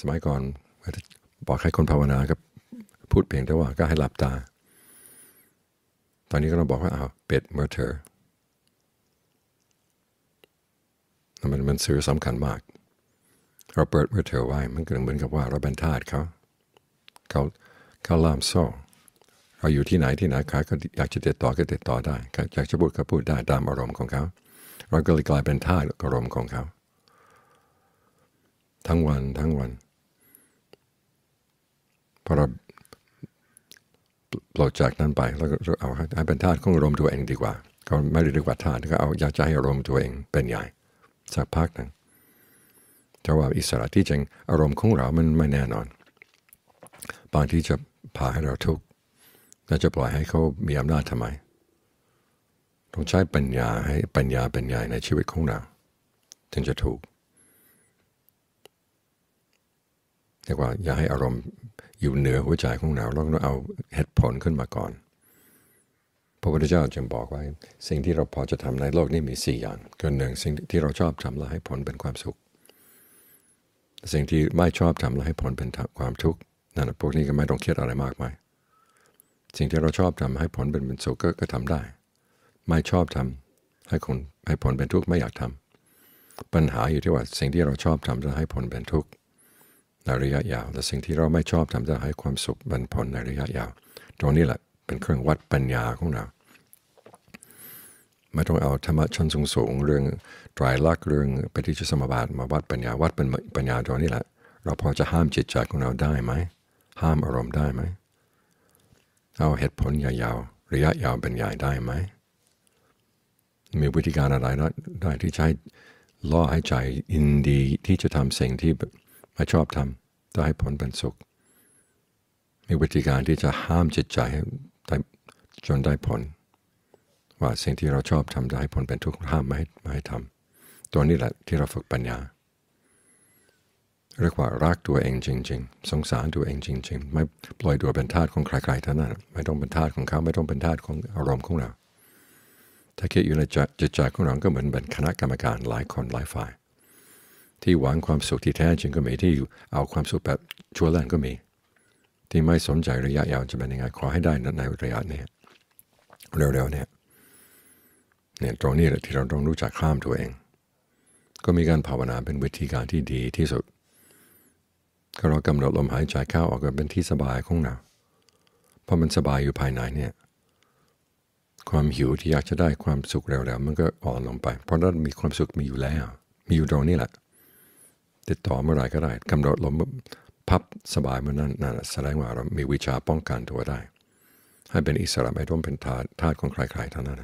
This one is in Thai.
สมัยก่อนบอกให้คนภาวนาก็พูดเพียงแต่ว่าก็ให้หลับตา ตอนนี้ก็ต้องบอกว่าเอาเป็ดเมื่อเธอมันมันสื่อสำคัญมาก เราเปิดเมื่อเธอไว้มันก็เหมือนกับว่าเราเป็นทาสเขาเขาเขาล่ามโซ่เราอยู่ที่ไหนที่ไหนเขาก็อยากจะติดต่อก็ติดต่อได้อยากจะพูดก็พูดได้ตามอารมณ์ของเขา เราก็เลยกลายเป็นทาสอารมณ์ของเขา ทั้งวันทั้งวันพอเราปลดจากนั้นไปแล้วก็เอาให้เป็นทาสของอารมณ์ตัวเองดีกว่าเขาไม่ได้เรียกว่าทาสก็เอาอยากจะให้อารมณ์ตัวเองเป็นใหญ่สักพักหนึ่งแต่ว่าอิสระที่จริงอารมณ์ของเรามันไม่แน่นอนบางที่จะพาให้เราทุกข์เราจะปล่อยให้เขามีอำนาจทำไม ต้องใช้ปัญญาให้ปัญญาเป็นใหญ่ในชีวิตของเรา ถึงจะถูก เรียกว่าอย่าให้อารมณ์อยู่เหนือหัวใจของเราเราต้องเอาเหตุผลขึ้นมาก่อน พระพุทธเจ้าจึงบอกว่าสิ่งที่เราพอจะทำในโลกนี้มีสี่อย่างก็หนึ่งสิ่งที่เราชอบทำแล้วให้ผลเป็นความสุข สิ่งที่ไม่ชอบทำแล้วให้ผลเป็นความทุกข์นั่นพวกนี้ก็ไม่ต้องเครียดอะไรมากมายสิ่งที่เราชอบทำให้ผลเป็นเป็นสุขก็ทำได้ ไม่ชอบทำให้คนให้ผลเป็นทุกข์ไม่อยากทำปัญหาอยู่ที่ว่าสิ่งที่เราชอบทำจะให้ผลเป็นทุกข์ ในระยะยาวแต่สิ่งที่เราไม่ชอบทำจะให้ความสุขเป็นผลในระยะยาว ตรงนี้แหละเป็นเครื่องวัดปัญญาของเราไม่ต้องเอาธรรมะชั้นสูงๆเรื่องตรายลักษณ์เรื่องปฏิจจสมบาทมาวัดปัญญาวัดเป็นปัญญาตรงนี้แหละ เราพอจะห้ามจิตใจของเราได้ไหมห้ามอารมณ์ได้ไหมเอาเหตุผลยาวๆระยะยาวเป็นใหญ่ได้ไหมมีวิธีการอะไรได้ที่ใช้ล่อให้ใจอินดีที่จะทำสิ่งที่ ไม่ชอบทำจะให้ผลเป็นสุข มีวิธีการที่จะห้ามจิตใจให้จนได้ผล ว่าสิ่งที่เราชอบทำจะให้ผลเป็นทุกข์ห้ามไม่ให้ไม่ให้ทำตัวนี้แหละที่เราฝึกปัญญาเรียกว่ารักตัวเองจริง ๆ สงสารตัวเองจริง ๆ ไม่ปล่อยตัวเป็นทาสของใครๆท่านั้นไม่ต้องเป็นทาสของเขาไม่ต้องเป็นทาสของอารมณ์ของเราถ้าคิดอยู่ในจิตใจของเราก็เหมือนเป็นคณะกรรมการหลายคนหลายฝ่าย ที่หวังความสุขที่แท้จริงก็มีที่เอาความสุขแบบชั่วแรงก็มี ที่ไม่สนใจระยะยาวจะเป็นยังไงขอให้ได้ในระยะนี้เร็วๆเนี่ยเนี่ยตรงนี้แหละที่เราต้องรู้จักข้ามตัวเอง ก็มีการภาวนาเป็นวิธีการที่ดีที่สุด ก็เรากำหนดลมหายใจเข้าออกก็เป็นที่สบายของเราเพราะมันสบายอยู่ภายในเนี่ยความหิวที่อยากจะได้ความสุขเร็วๆมันก็อ่อนลงไป เพราะนั้นมีความสุขมีอยู่แล้ว มีอยู่ตรงนี้แหละ ติดต่อเมื่อไรก็ได้กำหนดลมพับสบายเมื่อนั้นนั่นแสดงว่าเรามีวิชาป้องกันตัวได้ ให้เป็นอิสระไม่ต้องเป็นทาสทาสของใครๆเท่านั้น